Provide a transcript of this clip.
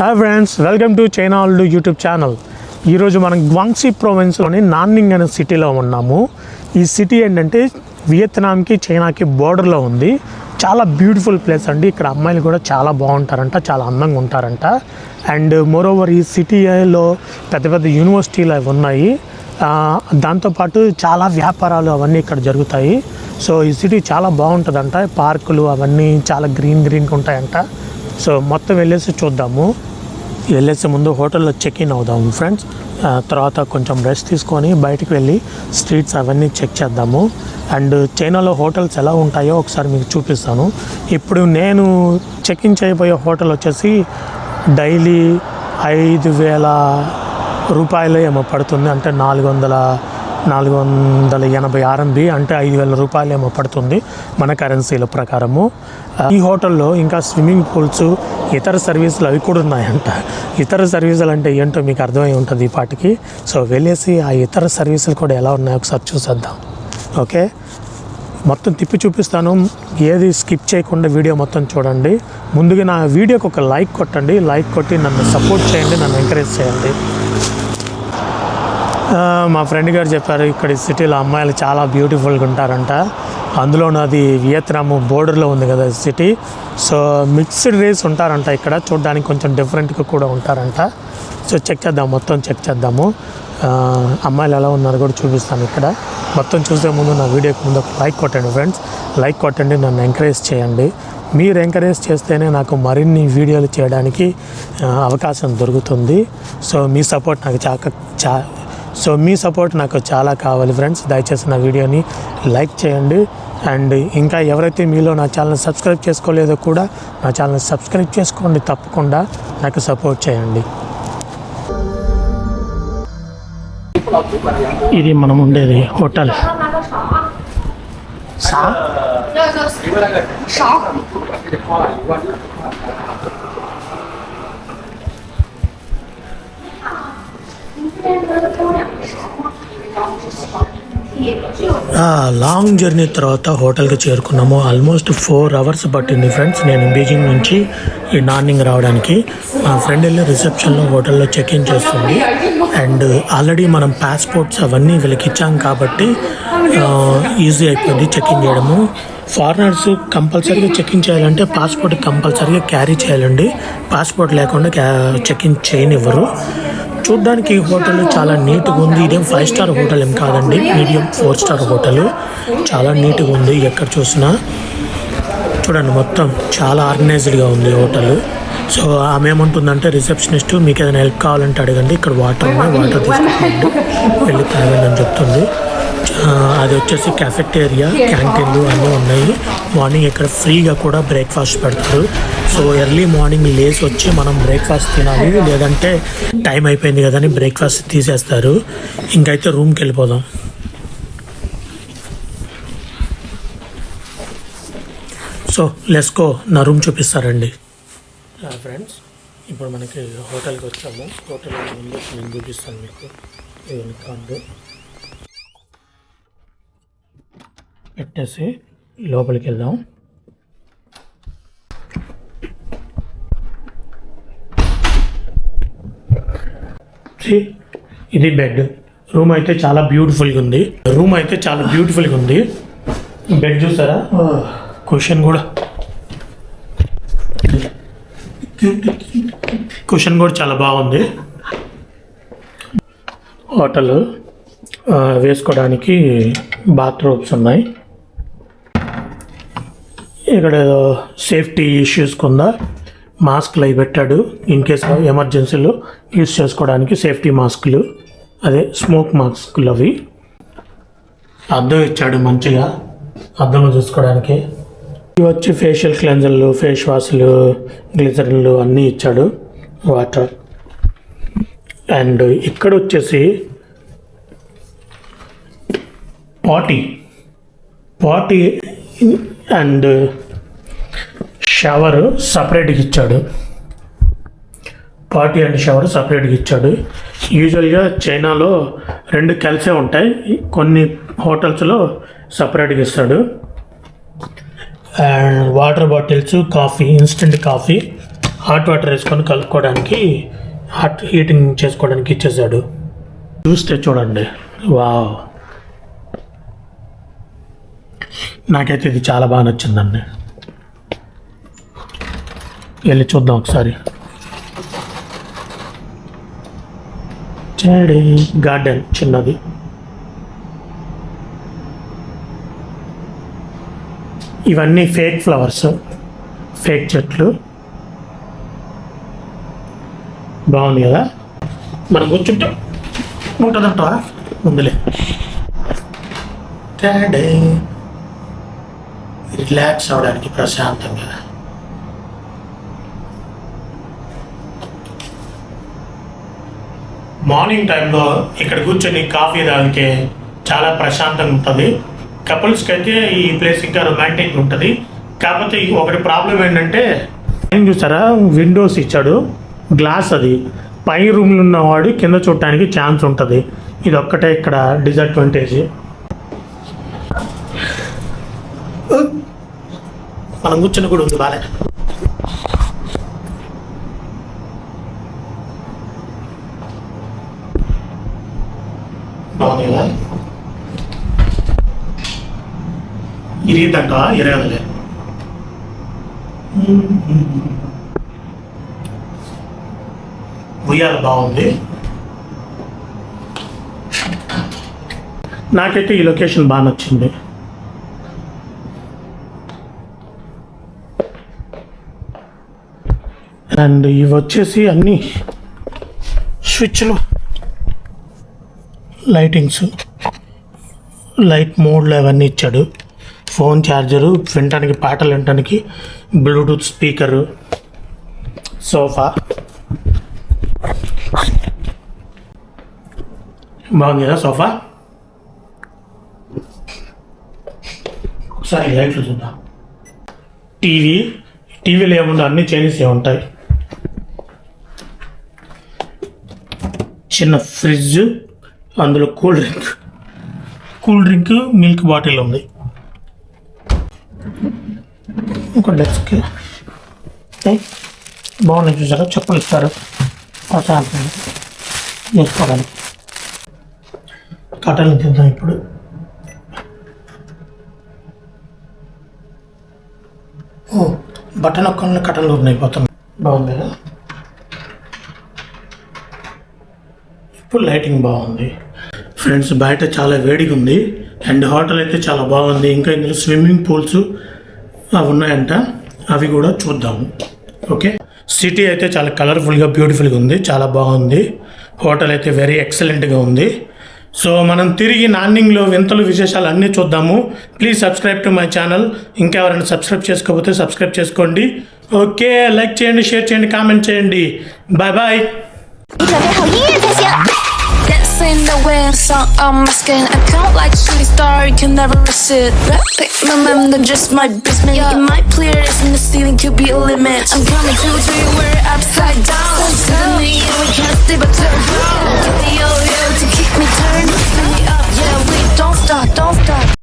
Hi friends welcome to China old YouTube channel ఈరోజు మనం గ్వాంగ్సీ ప్రొవిన్స్లోని నాన్నింగ్ అనే సిటీలో ఉన్నాము. ఈ సిటీ ఏంటంటే వియత్నాంకి చైనాకి బోర్డర్లో ఉంది. చాలా బ్యూటిఫుల్ ప్లేస్ అండి. ఇక్కడ అమ్మాయిలు కూడా చాలా బాగుంటారంట చాలా అందంగా ఉంటారంట. అండ్ మోరోవర్ ఈ సిటీలో పెద్ద పెద్ద యూనివర్సిటీలు అవి ఉన్నాయి. దాంతోపాటు చాలా వ్యాపారాలు అవన్నీ ఇక్కడ జరుగుతాయి. సో ఈ సిటీ చాలా బాగుంటుందంట. పార్కులు అవన్నీ చాలా గ్రీన్ గ్రీన్గా ఉంటాయంట. సో మొత్తం వెళ్ళేసి చూద్దాము. వెళ్ళేసే ముందు హోటల్లో చెక్ ఇన్ అవుదాము ఫ్రెండ్స్ తర్వాత కొంచెం రెస్ట్ తీసుకొని బయటికి వెళ్ళి స్ట్రీట్స్ అవన్నీ చెక్ చేద్దాము. అండ్ చైనాలో హోటల్స్ ఎలా ఉంటాయో ఒకసారి మీకు చూపిస్తాను. ఇప్పుడు నేను చెక్ ఇన్ చేయబోయే హోటల్ వచ్చేసి డైలీ ఐదు వేల రూపాయలు ఏమో పడుతుంది. అంటే నాలుగు వందల నాలుగు వందల ఎనభై ఆర్ఎంబి అంటే ఐదు వేల రూపాయలు ఏమో పడుతుంది మన కరెన్సీల ప్రకారము. ఈ హోటల్లో ఇంకా స్విమ్మింగ్ పూల్స్ ఇతర సర్వీసులు అవి కూడా ఉన్నాయంట. ఇతర సర్వీసులు అంటే ఏంటో మీకు అర్థమై ఉంటుంది ఈ పాటికి. సో వెళ్ళేసి ఆ ఇతర సర్వీసులు కూడా ఎలా ఉన్నాయో ఒకసారి చూసేద్దాం. ఓకే? మొత్తం తిప్పి చూపిస్తాను. ఏది స్కిప్ చేయకుండా వీడియో మొత్తం చూడండి. ముందుగా నా వీడియోకి ఒక లైక్ కొట్టండి. లైక్ కొట్టి నన్ను సపోర్ట్ చేయండి. నన్ను ఎంకరేజ్ చేయండి. మా ఫ్రెండ్ గారు చెప్పారు ఇక్కడ సిటీలో అమ్మాయిలు చాలా బ్యూటిఫుల్గా ఉంటారంట. అందులోనూ అది వియత్నాము బోర్డర్లో ఉంది కదా సిటీ. సో మిక్స్డ్ రేస్ ఉంటారంట ఇక్కడ. చూడడానికి కొంచెం డిఫరెంట్గా కూడా ఉంటారంట. సో చెక్ చేద్దాం మొత్తం చెక్ చేద్దాము. అమ్మాయిలు ఎలా ఉన్నారో కూడా చూపిస్తాను ఇక్కడ. మొత్తం చూసే ముందు నా వీడియోకి ముందు ఒక లైక్ కొట్టండి ఫ్రెండ్స్ లైక్ కొట్టండి నన్ను ఎంకరేజ్ చేయండి. మీరు ఎంకరేజ్ చేస్తేనే నాకు మరిన్ని వీడియోలు చేయడానికి అవకాశం దొరుకుతుంది. సో మీ సపోర్ట్ నాకు చాక చా సో మీ సపోర్ట్ నాకు చాలా కావాలి ఫ్రెండ్స్ దయచేసి నా వీడియోని లైక్ చేయండి. అండ్ ఇంకా ఎవరైతే మీలో నా ఛానల్ సబ్స్క్రైబ్ చేసుకోలేదో కూడా నా ఛానల్ సబ్స్క్రైబ్ చేసుకోండి తప్పకుండా. నాకు సపోర్ట్ చేయండి. ఇది మనం ఉండేది హోటల్. సా లాంగ్ జర్నీ తర్వాత హోటల్కి చేరుకున్నాము. ఆల్మోస్ట్ ఫోర్ అవర్స్ పట్టింది ఫ్రెండ్స్ నేను బీజింగ్ నుంచి ఈ నార్నింగ్ రావడానికి. మా ఫ్రెండ్ వెళ్ళి రిసెప్షన్లో హోటల్లో చెక్ ఇన్ చేస్తుంది. అండ్ ఆల్రెడీ మనం పాస్పోర్ట్స్ అవన్నీ వీళ్ళకి ఇచ్చాం కాబట్టి ఈజీ అయిపోయింది చెక్ ఇన్ చేయడము. ఫారినర్స్ కంపల్సరీగా చెక్ ఇన్ చేయాలంటే పాస్పోర్ట్ కంపల్సరీగా క్యారీ చేయాలండి. పాస్పోర్ట్ లేకుండా చెక్ ఇన్ చేయనివ్వరు. చూడ్డానికి ఈ హోటల్ చాలా నీట్గా ఉంది. ఇదేం ఫైవ్ స్టార్ హోటల్ ఏం కాదండి. Medium four star hotel. చాలా నీట్గా ఉంది. ఎక్కడ చూసినా చూడండి మొత్తం చాలా ఆర్గనైజ్డ్గా ఉంది హోటల్. సో ఆమె ఏమంటుందంటే రిసెప్షనిస్ట్ మీకు ఏదైనా హెల్ప్ కావాలంటే అడగండి. ఇక్కడ వాటర్ ఉన్నాయి వాటర్ తీసుకోండి వెళ్ళి తాగండి అని చెప్తుంది. అది వచ్చేసి క్యాఫెటేరియా క్యాంటీన్లు అన్నీ ఉన్నాయి. మార్నింగ్ ఇక్కడ ఫ్రీగా కూడా బ్రేక్ఫాస్ట్ పెడతారు. సో ఎర్లీ మార్నింగ్ లేచి వచ్చి మనం బ్రేక్ఫాస్ట్ తినాలి. లేదంటే టైం అయిపోయింది కదా అని బ్రేక్ఫాస్ట్ తీసేస్తారు. ఇంకైతే రూమ్కి వెళ్ళిపోదాం. సో లెస్కో నా రూమ్ చూపిస్తారండి. ఫ్రెండ్స్ ఇప్పుడు మనకి హోటల్కి వచ్చాము. హోటల్ ముందు నేను చూపిస్తాను మీకు. కార్డు పెట్టేసి లోపలికి వెళ్దాం ఇది బెడ్. రూమ్ అయితే చాలా బ్యూటిఫుల్గా ఉంది. రూమ్ అయితే చాలా బ్యూటిఫుల్గా ఉంది. బెడ్ చూసారా? క్వశ్చన్ కూడా. క్వశ్చన్ కూడా చాలా బాగుంది. హోటల్ వేసుకోవడానికి బాత్రూమ్స్ ఉన్నాయి. ఇక్కడ ఏదో సేఫ్టీ ఇష్యూస్ కింద మాస్క్లు అవి పెట్టాడు. ఇన్ కేస్ ఎమర్జెన్సీలో యూస్ చేసుకోవడానికి సేఫ్టీ మాస్కులు అదే స్మోక్ మాస్కులు అవి. అద్దం ఇచ్చాడు మంచిగా అద్దంలో చూసుకోవడానికి. ఇవి వచ్చి ఫేషియల్ క్లెన్జర్లు ఫేస్ వాష్లు గ్లిజర్లు అన్నీ ఇచ్చాడు వాటర్. అండ్ ఇక్కడ వచ్చేసి పాటీ పాటీ అండ్ షవర్ సపరేట్గా ఇచ్చాడు. పార్టీ అండ్ షవర్ సపరేట్గా ఇచ్చాడు. యూజువల్గా చైనాలో రెండు కలిసే ఉంటాయి. కొన్ని హోటల్స్లో సపరేట్గా ఇస్తాడు. And water bottles coffee instant coffee hot water వేసుకొని కలుపుకోవడానికి హాట్ హీటింగ్ చేసుకోవడానికి ఇచ్చేసాడు. చూస్తే చూడండి వావ్. నాకైతే ఇది చాలా బాగా నచ్చిందండి. వెళ్ళి చూద్దాం ఒకసారి. చెడి గార్డెన్ చిన్నది. ఇవన్నీ ఫేక్ ఫ్లవర్స్ ఫేక్ చెట్లు. బాగుంది కదా? మనం కూర్చుంటాం ఉంటుందంటావా? ముందులే డాడీ రిలాక్స్ అవడానికి ప్రశాంతంగా. మార్నింగ్ టైంలో ఇక్కడ కూర్చొని కాఫీ తాగితే చాలా ప్రశాంతంగా ఉంటుంది. కపుల్స్కి అయితే ఈ ప్లేస్ ఇంకా రొమాంటిక్ ఉంటుంది. కాకపోతే ఒకటి ప్రాబ్లం ఏంటంటే ఏం చూసారా? విండోస్ ఇచ్చాడు. గ్లాస్ అది. పై రూమ్లో ఉన్నవాడు కింద చూడటానికి ఛాన్స్ ఉంటుంది. ఇది ఒక్కటే ఇక్కడ డిసడ్వాంటేజ్. మనం కూర్చొని కూడా ఉంది బాలే. బాగుంది కదా ఇరిగిద్దంట ఉయ్యాల బాగుంది. నాకైతే ఈ లొకేషన్ బాగా నచ్చింది. అండ్ ఇవి వచ్చేసి అన్ని స్విచ్లు. లైటింగ్స్ లైట్ మోడ్లు అవన్నీ ఇచ్చాడు. ఫోన్ ఛార్జరు వినటానికి పాటలు వినటానికి బ్లూటూత్ స్పీకరు సోఫా. బాగుంది కదా సోఫా? ఒకసారి లైట్లు చూద్దాం. టీవీ టీవీలో ఏముండో అన్ని చైనీస్ ఉంటాయి? చిన్న ఫ్రిడ్జ్ అందులో cool drink. Cool drink milk bottle ఉంది. ఒక డెస్క్. బాగున్నాయి చూసారా? చెప్పులు ఇస్తారు. ప్రశాంతంగా చేసుకోవడానికి. కట్టలు తిందాం ఇప్పుడు. ఓ బటన్ ఒక్కరిని కట్టలు ఉన్నాయి పోతున్నాయి. బాగుంది కదా? ఇప్పుడు లైటింగ్ బాగుంది. ఫ్రెండ్స్ బయట చాలా వేడిగా ఉంది అండ్ హోటల్ అయితే చాలా బాగుంది. ఇంకా ఇందులో స్విమ్మింగ్ పూల్స్ అవి ఉన్నాయంట. అవి కూడా చూద్దాము ఓకే? సిటీ అయితే చాలా కలర్ఫుల్గా బ్యూటిఫుల్గా ఉంది. చాలా బాగుంది. హోటల్ అయితే వెరీ ఎక్సలెంట్గా ఉంది. సో మనం తిరిగి నాన్నింగ్లో వింతలు విశేషాలు అన్నీ చూద్దాము. Please subscribe to my channel ఇంకా ఎవరైనా సబ్స్క్రైబ్ చేసుకోకపోతే సబ్స్క్రైబ్ చేసుకోండి. ఓకే? లైక్ చేయండి షేర్ చేయండి కామెంట్ చేయండి. Bye bye in the wind, sun on my skin. I count like shooting star, you can never miss it. Pick my mem, then just my basement. Yeah. In my place, in the ceiling could be a limit. I'm coming to to you, we're upside down. To the knee, we can't stay but turn around. Get the yo to keep me